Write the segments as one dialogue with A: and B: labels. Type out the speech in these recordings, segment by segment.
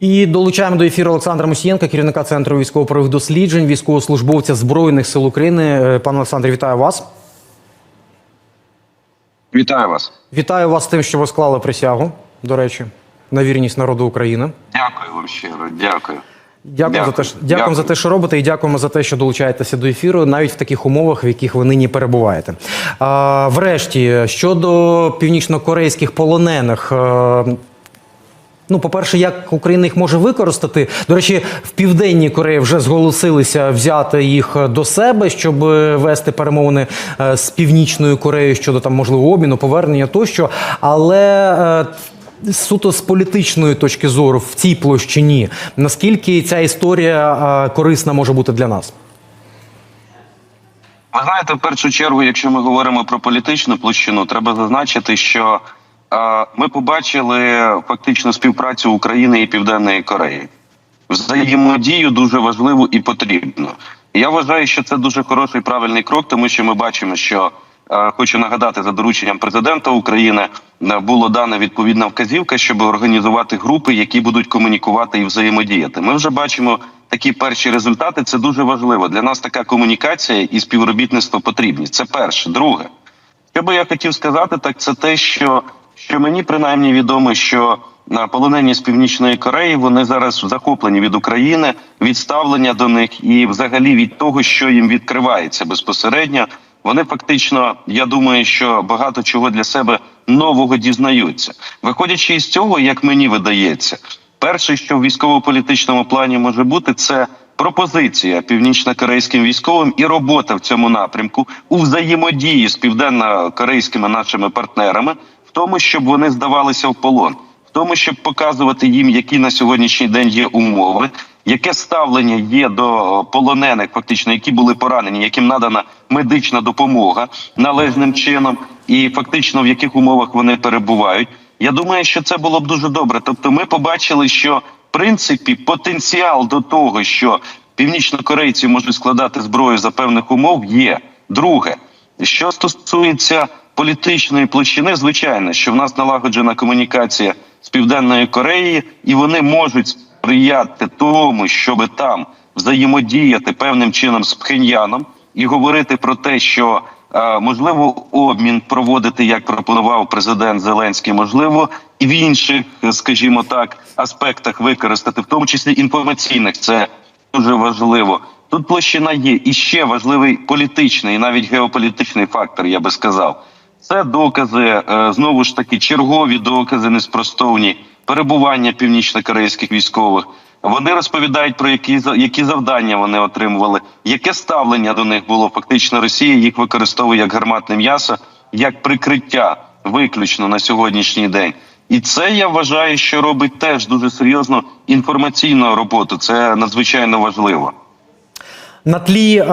A: І долучаємо до ефіру Олександра Мусієнка, керівника центру військово-правових досліджень, військовослужбовця Збройних сил України. Е, Пане Олександре, вітаю вас.
B: Вітаю вас.
A: Вітаю вас з тим, що ви склали присягу, до речі, на вірність народу України.
B: Дякую вам щиро. Дякую.
A: Дякую,
B: Дякую.
A: за те, що, дякуємо за те, що робите, і дякуємо за те, що долучаєтеся до ефіру, навіть в таких умовах, в яких ви нині перебуваєте. А, врешті, щодо північнокорейських полонених. е, Ну, по-перше, як Україна їх може використати? До речі, в південній Кореї вже зголосилися взяти їх до себе, щоб е, вести перемовини е, з північною Кореєю щодо там можливого обміну, повернення тощо. Але е, суто з політичної точки зору в цій площині, наскільки ця історія корисна може бути для нас?
B: Ви знаєте, в першу чергу, якщо ми говоримо про політичну площину, треба зазначити, що ми побачили фактично співпрацю України і Південної Кореї. Взаємодію дуже важливу і потрібну. Я вважаю, що це дуже хороший правильний крок, тому що ми бачимо, що е, хочу нагадати за дорученням президента України е, було дана відповідна вказівка, щоб організувати групи, які будуть комунікувати і взаємодіяти. Ми вже бачимо такі перші результати. Це дуже важливо. Для нас така комунікація і співробітництво потрібні. Це перше. Друге, що би я хотів сказати, так це те, що, що мені принаймні відомо, що на полонені з північної Кореї вони зараз захоплені від України, від ставлення до них і, взагалі, від того, що їм відкривається безпосередньо. Вони фактично, я думаю, що багато чого для себе нового дізнаються. Виходячи із цього, як мені видається, перше, що в військово-політичному плані може бути, це пропозиція північно-корейським військовим і робота в цьому напрямку у взаємодії з південно-корейськими нашими партнерами, тому, щоб вони здавалися в полон, в тому, щоб показувати їм, які на сьогоднішній день є умови, яке ставлення є до полонених, фактично, які були поранені, яким надана медична допомога належним чином, і фактично в яких умовах вони перебувають. Я думаю, що це було б дуже добре. Тобто, ми побачили, що в принципі потенціал до того, що північнокорейці можуть складати зброю за певних умов, є. Друге, що стосується політичної площини, звичайно, що в нас налагоджена комунікація з південною Кореєю, і вони можуть сприяти тому, щоб там взаємодіяти певним чином з Пхеньяном і говорити про те, що е, можливо обмін проводити, як пропонував президент Зеленський, можливо, і в інших, скажімо так, аспектах використати, в тому числі інформаційних, це дуже важливо. Тут площина є і ще важливий політичний, і навіть геополітичний фактор, я би сказав. Це докази е, знову ж таки чергові докази неспростовні перебування північно-корейських військових. Вони розповідають про які які завдання вони отримували, яке ставлення до них було. Фактично, Росія їх використовує як гарматне м'ясо, як прикриття виключно на сьогоднішній день. І це я вважаю, що робить теж дуже серйозну інформаційну роботу. Це надзвичайно важливо.
A: На тлі е,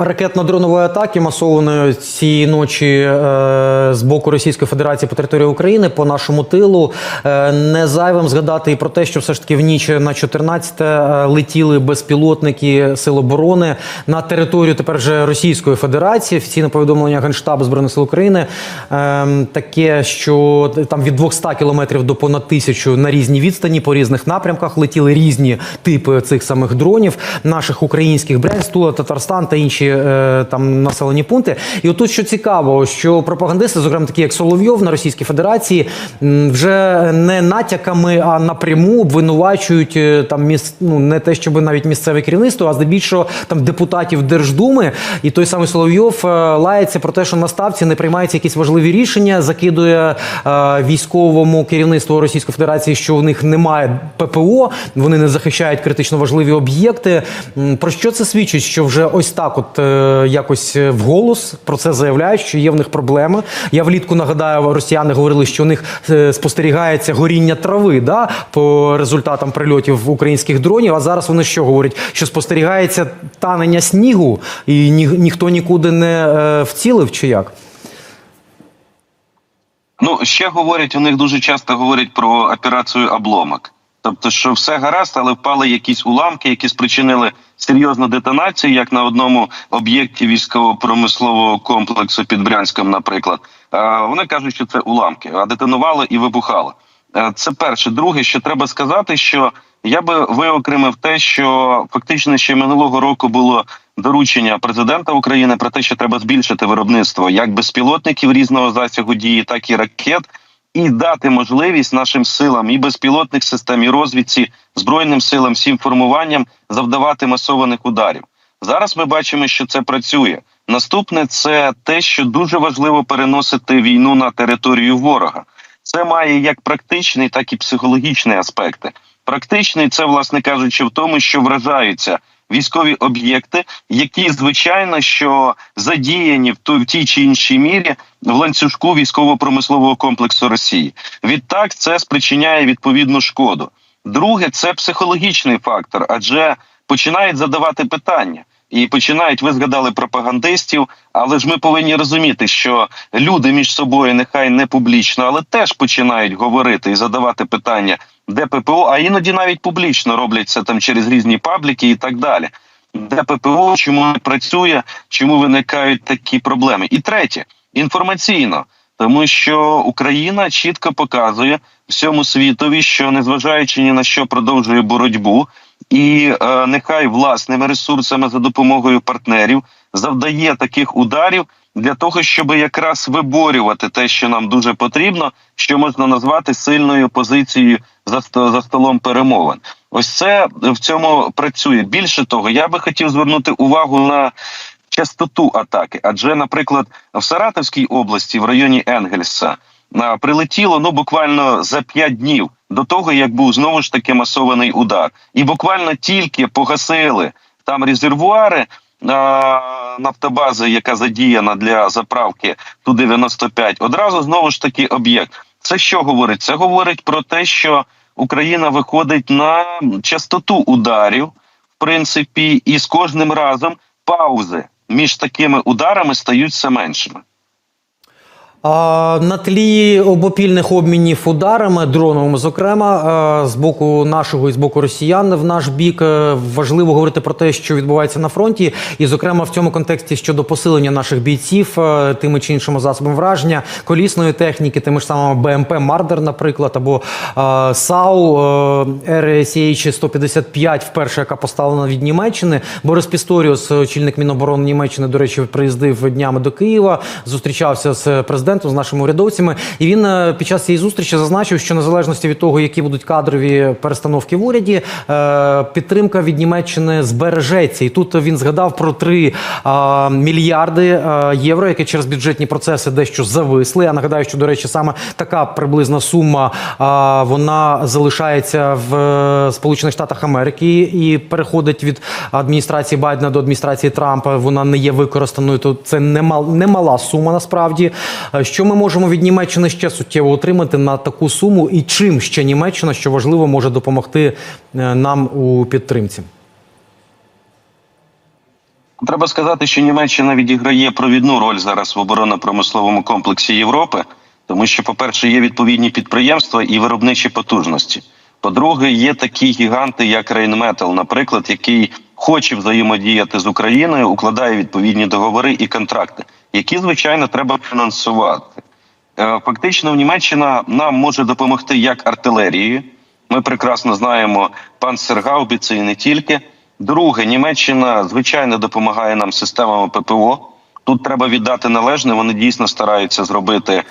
A: ракетно-дронової атаки масованої цієї ночі е, з боку Російської Федерації по території України по нашому тилу е, не зайвим згадати і про те, що все ж таки в ніч на 14 е, летіли безпілотники Сил оборони на територію тепер вже Російської Федерації. Офіційне повідомлення Генштабу збройних сил України е, таке, що там від 200 кілометрів до понад тисячу на різній відстані по різних напрямках летіли різні типи цих самих дронів наших українських Брянськ, Тула, Татарстан та інші е, там населені пункти. І отут що цікаво, що пропагандисти, зокрема такі як Соловйов на Російській Федерації, вже не натяками, а напряму обвинувачують е, там міс, ну не те, щоб навіть місцеве керівництво, а здебільшого там депутатів Держдуми. І той самий Соловйов е, лається про те, що на ставці не приймаються якісь важливі рішення, закидує е, військовому керівництву Російської Федерації, що у них немає ППО, вони не захищають критично важливі об'єкти. Про що це свідчить? Що вже ось так, от е, якось е, вголос про це заявляють, що є в них проблеми. Я влітку нагадаю, росіяни говорили, що у них е, спостерігається горіння трави да, по результатам прильотів українських дронів. А зараз вони що говорять? Що спостерігається танення снігу, і ні, ніхто нікуди не е, вцілив, чи як?
B: Ну ще говорять, у них дуже часто говорять про операцію обломок. Тобто, що все гаразд, але впали якісь уламки, які спричинили серйозну детонацію, як на одному об'єкті військово-промислового комплексу під Брянськом, наприклад. Вони кажуть, що це уламки, а детонувало і вибухало. Е, Це перше. Друге, що треба сказати, що я би виокремив те, що фактично ще минулого року було доручення президента України про те, що треба збільшити виробництво як безпілотників різного засягу дії, так і ракет, і дати можливість нашим силам і безпілотних систем, і розвідці, збройним силам, всім формуванням завдавати масованих ударів. Зараз ми бачимо, що це працює. Наступне це те, що дуже важливо переносити війну на територію ворога. Це має як практичний, так і психологічний аспекти. Практичний це, власне кажучи, в тому, що вражаються військові об'єкти, які звичайно що задіяні в той в тій чи іншій мірі в ланцюжку військово-промислового комплексу Росії. Відтак це спричиняє відповідну шкоду. Друге, це психологічний фактор, адже починають задавати питання. І починають, ви згадали пропагандистів, але ж ми повинні розуміти, що люди між собою нехай не публічно, але теж починають говорити і задавати питання, де ППО, а іноді навіть публічно роблять це там через різні пабліки і так далі. Де ППО, чому не працює, чому виникають такі проблеми? І третє інформаційно, тому що Україна чітко показує всьому світові, що незважаючи ні на що продовжує боротьбу, і е, нехай власними ресурсами за допомогою партнерів завдає таких ударів для того, щоб якраз виборювати те, що нам дуже потрібно, що можна назвати сильною позицією за за столом перемовин. Ось це в цьому працює. Більше того, я би хотів звернути увагу на частоту атаки. Адже, наприклад, в Саратовській області, в районі Енгельса, прилетіло ну буквально за п'ять днів до того, як був знову ж таки масований удар, і буквально тільки погасили там резервуари. Нафтобази, яка задіяна для заправки ту 95 одразу знову ж таки об'єкт. Це що говорить? Це говорить про те, що Україна виходить на частоту ударів, в принципі, і з кожним разом паузи між такими ударами стають все меншими.
A: На тлі обопільних обмінів ударами, дроновими, зокрема, з боку нашого і з боку росіян в наш бік е, важливо говорити про те, що відбувається на фронті, і, зокрема, в цьому контексті щодо посилення наших бійців е, тими чи іншими засобами враження, колісної техніки, тими ж самими БМП Мардер, наприклад, або е, САУ RSH 155, вперше яка поставлена від Німеччини. Борис Пісторіус, очільник Міноборони Німеччини, до речі, приїздив днями до Києва, зустрічався з президентом, з нашими урядовцями. І він е, під час цієї зустрічі зазначив, що незалежності від того, які будуть кадрові перестановки в уряді, е, підтримка від Німеччини збережеться. І тут він згадав про 3 е, мільярди євро, які через бюджетні процеси дещо зависли. Я нагадаю, що до речі, саме така приблизна сума вона залишається в Сполучених Штатах Америки і переходить від адміністрації Байдена до адміністрації Трампа. Вона не є використаною. То це немал, немала сума насправді. Що ми можемо від Німеччини ще суттєво отримати на таку суму, і чим ще Німеччина, що важливо, може допомогти е, нам у підтримці?
B: Треба сказати, що Німеччина відіграє провідну роль зараз в оборонно-промисловому комплексі Європи, тому що, по-перше, є відповідні підприємства і виробничі потужності. По-друге, є такі гіганти, як Рейнметал, наприклад, який хоче взаємодіяти з Україною, укладає відповідні договори і контракти, які звичайно треба фінансувати. Е, Фактично, Німеччина нам може допомогти як артилерією. Ми прекрасно знаємо пан панцергаубіці і не тільки. Друге, Німеччина звичайно допомагає нам системами ППО. Тут треба віддати належне. Вони дійсно стараються зробити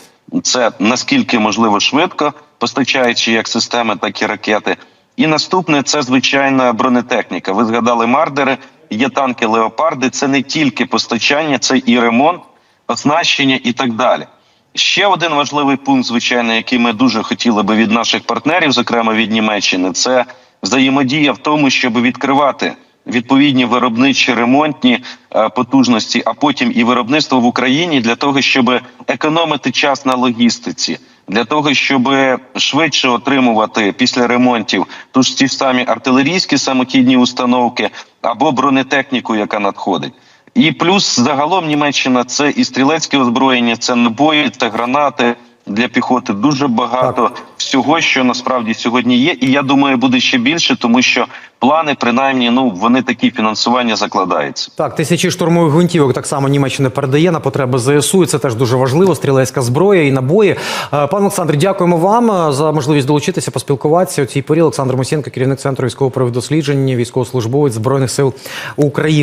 B: це наскільки можливо швидко, постачаючи як системи, так і ракети. І наступне це звичайна бронетехніка. Ви згадали мардери, є танки леопарди. Це не тільки постачання, це і ремонт, оснащення і так далі. Ще один важливий пункт, звичайно, який ми дуже хотіли би від наших партнерів, зокрема від Німеччини, це взаємодія в тому, щоб відкривати відповідні виробничі ремонтні е, потужності, а потім і виробництво в Україні для того, щоб економити час на логістиці, для того, щоб швидше отримувати після ремонтів ту ж ті самі артилерійські самохідні установки або бронетехніку, яка надходить. І плюс загалом Німеччина це і стрілецьке озброєння, це набої, це гранати, для піхоти, дуже багато всього, що насправді сьогодні є. І я думаю, буде ще більше, тому що плани, принаймні, ну вони такі фінансування закладаються.
A: Так, тисячі штурмових гвинтівок так само Німеччина передає на потреби ЗСУ. І це теж дуже важливо. Стрілецька зброя і набої. Е, Пане Олександр, дякуємо вам е, за можливість долучитися, поспілкуватися у цій порі. Олександр Мусєнко, керівник центру військово-правих досліджень, військовослужбовець збройних сил України.